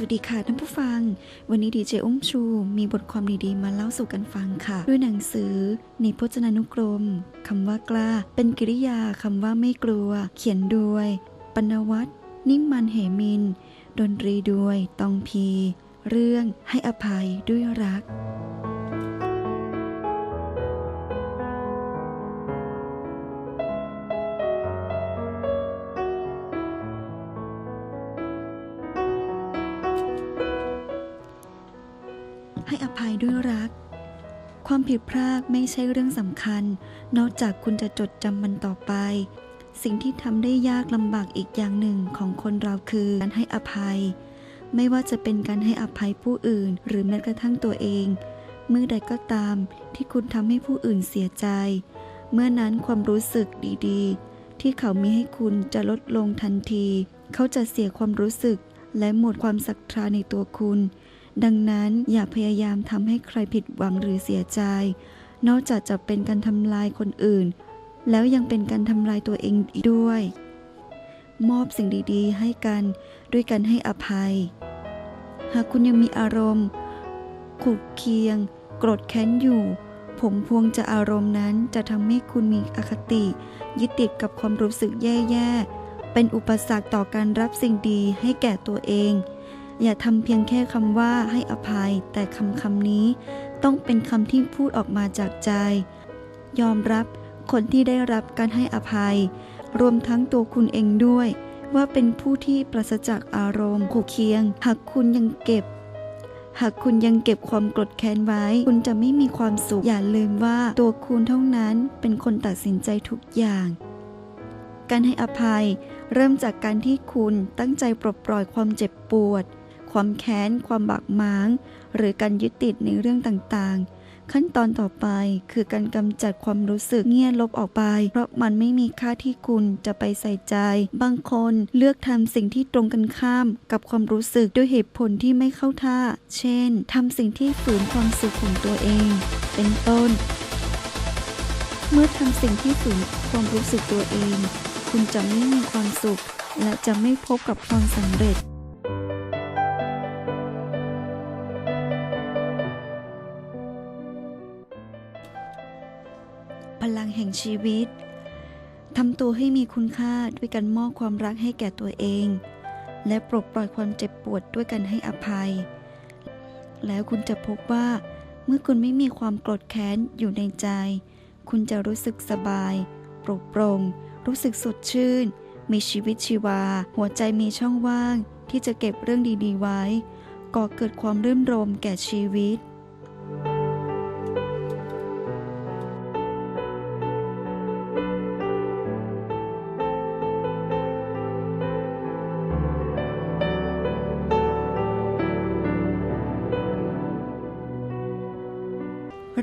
สวัสดีค่ะท่านผู้ฟัง วันนี้ดีเจอุ้มชู มีบทความดีๆ มาเล่าสู่กันฟังค่ะ ด้วยหนังสือในพจนานุกรมคำว่ากล้า เป็นกริยาคำว่าไม่กลัว เขียนโดยปนวัตนิ่มมันเหมิน ดนตรีด้วยตองพี เรื่องให้อภัยด้วยรัก ให้อภัยด้วยรัก ความผิดพลาดไม่ใช่เรื่องสำคัญ นอกจากคุณจะจดจำมันต่อไป สิ่งที่ทำได้ยากลำบากอีกอย่างหนึ่งของคนเราคือการให้อภัย ไม่ว่าจะเป็นการให้อภัยผู้อื่น หรือแม้กระทั่งตัวเอง เมื่อใดก็ตามที่คุณทำให้ผู้อื่นเสียใจ เมื่อนั้นความรู้สึกดีๆ ที่เขามีให้คุณจะลดลงทันที เขาจะเสียความรู้สึกและหมดความศรัทธาในตัวคุณ ดังนั้นอย่าพยายามทำให้ใครผิดหวังหรือเสียใจ นอกจากจะเป็นการทำลายคนอื่น แล้วยังเป็นการทำลายตัวเองอีกด้วย มอบสิ่งดีๆ ให้กันด้วยการให้อภัย หากคุณยังมีอารมณ์ขุกเคียง โกรธแค้นอยู่ ผมพวงจะอารมณ์นั้นจะทำให้คุณมีอคติ ยึดติดกับความรู้สึกแย่ๆ เป็นอุปสรรคต่อการรับสิ่งดีให้แก่ตัวเอง อย่าทำเพียงแค่คำว่าให้อภัย แต่คำคำนี้ ต้องเป็นคำที่พูดออกมาจากใจ ยอมรับคนที่ได้รับการให้อภัย รวมทั้งตัวคุณเองด้วย ว่าเป็นผู้ที่ปราศจากอารมณ์ขู่เคียง หากคุณยังเก็บ หากคุณยังเก็บความกรธแค้นไว้ คุณจะไม่มีความสุขอย่าลืมว่าตัวคุณเท่านั้นเป็นคนตัดสินใจทุกอย่าง การให้อภัยเริ่มจากการที่คุณตั้งใจปลดปล่อยความเจ็บปวด ความแค้น ความบากหมาง หรือการยึดติดในเรื่องต่างๆ ขั้นตอนต่อไปคือการกำจัดความรู้สึกเงียลบออกไป เพราะมันไม่มีค่าที่คุณจะไปใส่ใจ บางคนเลือกทำสิ่งที่ตรงกันข้ามกับความรู้สึกด้วยเหตุผลที่ไม่เข้าท่า เช่นทำสิ่งที่ฝืนความสุขของตัวเอง เป็นต้น เมื่อทำสิ่งที่ฝืนความรู้สึกตัวเอง คุณจะไม่มีความสุขและจะไม่พบกับความสำเร็จ งชีวิตทำตัวให้มีคุณค่าด้วยการมอบความรักให้แก่ตัวเอง และปลดปล่อยความเจ็บปวดด้วยการให้อภัย แล้วคุณจะพบว่า เมื่อคุณไม่มีความโกรธแค้นอยู่ในใจ คุณจะรู้สึกสบายโปร่งโปร่งรู้สึกสดชื่น มีชีวิตชีวา หัวใจมีช่องว่าง ที่จะเก็บเรื่องดีๆไว้ก่อเกิดความรื่นรมแก่ชีวิต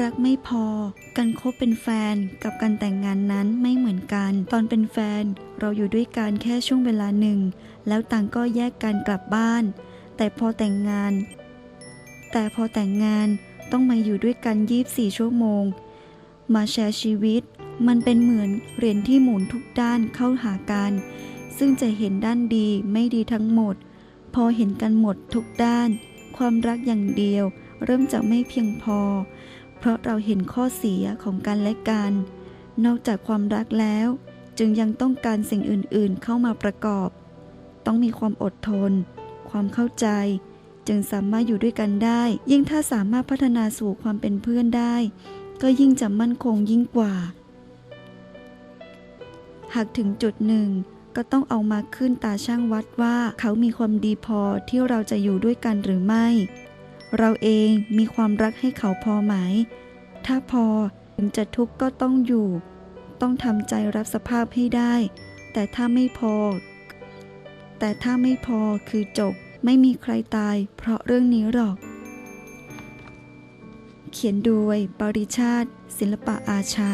รักไม่พอ การคบเป็นแฟนกับการแต่งงานนั้นไม่เหมือนกัน ตอนเป็นแฟนเราอยู่ด้วยกันแค่ช่วงเวลาหนึ่ง แล้วต่างก็แยกกันกลับบ้าน แต่พอแต่งงาน แต่พอแต่งงานต้องมาอยู่ด้วยกัน 24 ชั่วโมง มาแชร์ชีวิต มันเป็นเหมือนเหรียญที่หมุนทุกด้านเข้าหากัน ซึ่งจะเห็นด้านดีไม่ดีทั้งหมด พอเห็นกันหมดทุกด้าน ความรักอย่างเดียว เริ่มจะไม่เพียงพอ ราะเราเห็นข้อเสียของกันและกัน นอกจากความรักแล้ว จึงยังต้องการสิ่งอื่นๆเข้ามาประกอบ ต้องมีความอดทน ความเข้าใจ จึงสามารถอยู่ด้วยกันได้ ยิ่งถ้าสามารถพัฒนาสู่ความเป็นเพื่อนได้ ก็ยิ่งจะมั่นคงยิ่งกว่า หากถึงจุดหนึ่งก็ต้องเอามาขึ้นตาช่างวัดว่าเขามีความดีพอที่เราจะอยู่ด้วยกันหรือไม่ เราเองมีความรักให้เขาพอไหม ถ้าพอถึงจะทุกข์ก็ต้องอยู่ ต้องทำใจรับสภาพให้ได้ แต่ถ้าไม่พอ แต่ถ้าไม่พอคือจบ ไม่มีใครตาย เพราะเรื่องนี้หรอก เขียนโดยปริชาติ ศิลปะอาชา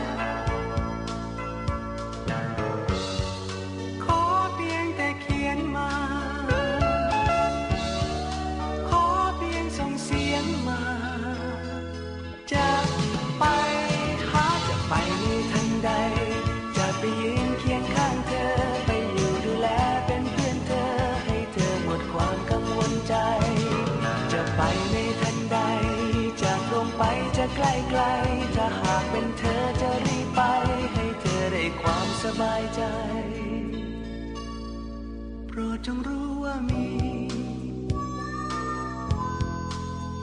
จงรู้ว่ามี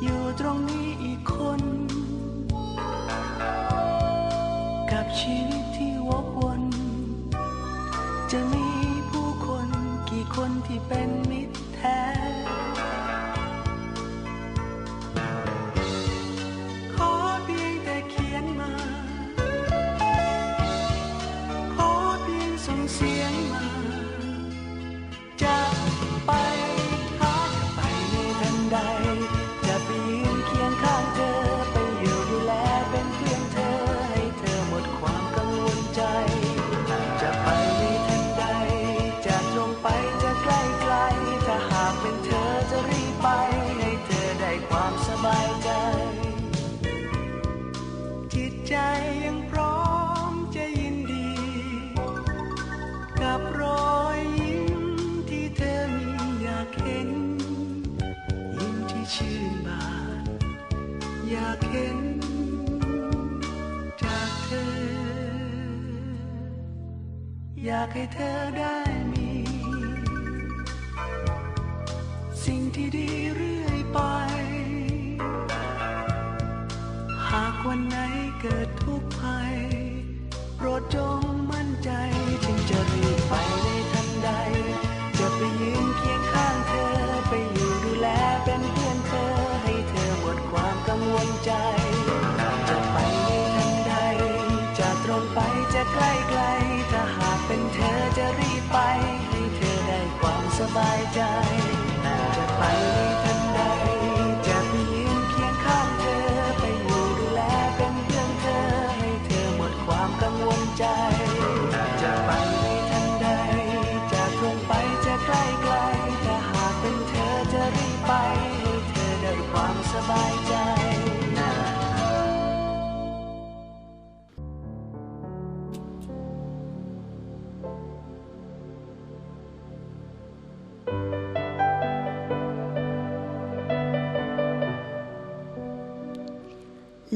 อยู่ตรงนี้อีกคน กับชีวิตที่วกวน จะมีผู้คนกี่คนที่เป็นมิตรแท้ขอเพียงแต่เขียนมาขอเพียงส่งเสียงมา จากเห็นจากเธอ อยากให้เธอได้มี สิ่งที่ดีเรื่อยไป หากวันไหนเกิดทุกข์ภัยโปรดจงมั่นใจ กังวลใจ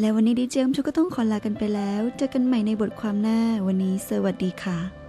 และวันนี้ดีเจมชุก็ต้องขอลากันไปแล้ว เจอกันใหม่ในบทความหน้าวันนี้สวัสดีค่ะ